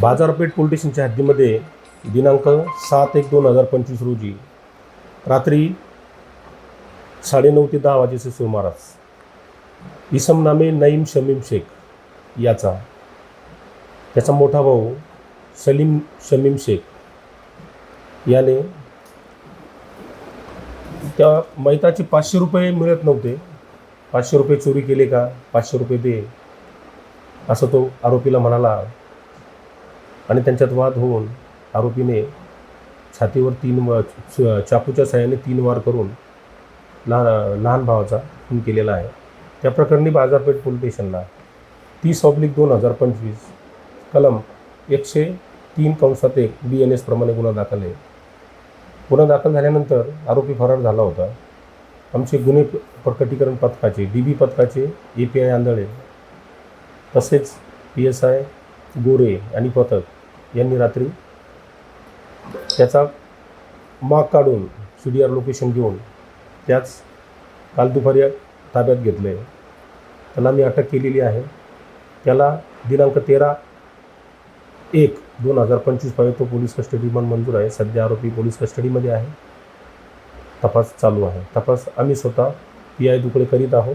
बाजारपेठ पोलीस हद्दीमध्ये दिनांक सात एक दोन हजार पंचवीस रोजी रात्री साडेनऊ ते दहा वाजेचे सुमारास इसम नामे नईम शमीम शेख याचा त्याचा मोठा भाऊ सलीम शमीम शेख याने त्या मैताचे पाचशे रुपये मिळत नव्हते. पाचशे रुपये चोरी केले का? पाचशे रुपये दे असं तो आरोपीला म्हणाला. आणि त्यांच्यात वाद होऊन आरोपीने छातीवर तीन व च- चाकूच्या सहाय्याने तीन वार करून लहान लहान भावाचा खून केलेला आहे. त्या प्रकरणी बाजारपेठ पोलीस स्टेशनला तीस ऑब्लिक दोन हजार पंचवीस कलम एकशे तीन कंसात एक बी एन एसप्रमाणे गुन्हा दाखल आहे. गुन्हा दाखल झाल्यानंतर आरोपी फरार झाला होता. आमचे गुन्हे प्रकटीकरण पथकाचे डी बी पथकाचे ए पी आय आंधळे तसेच पी एस आय गोरे आणि पथक यांनी रात्री त्याचा माग काढून सी डी आर लोकेशन घेऊन त्याच काल दुपारी ताब्यात घेतलं आहे त्याला मी अटक केलेली आहे. त्याला दिनांक तेरा एक दोन हजार पंचवीस तो पोलीस कस्टडी पण मंजूर आहे. सध्या आरोपी पोलीस कस्टडीमध्ये आहे. तपास चालू आहे. तपास आम्ही स्वतः पी आय दुकडे करीत आहोत.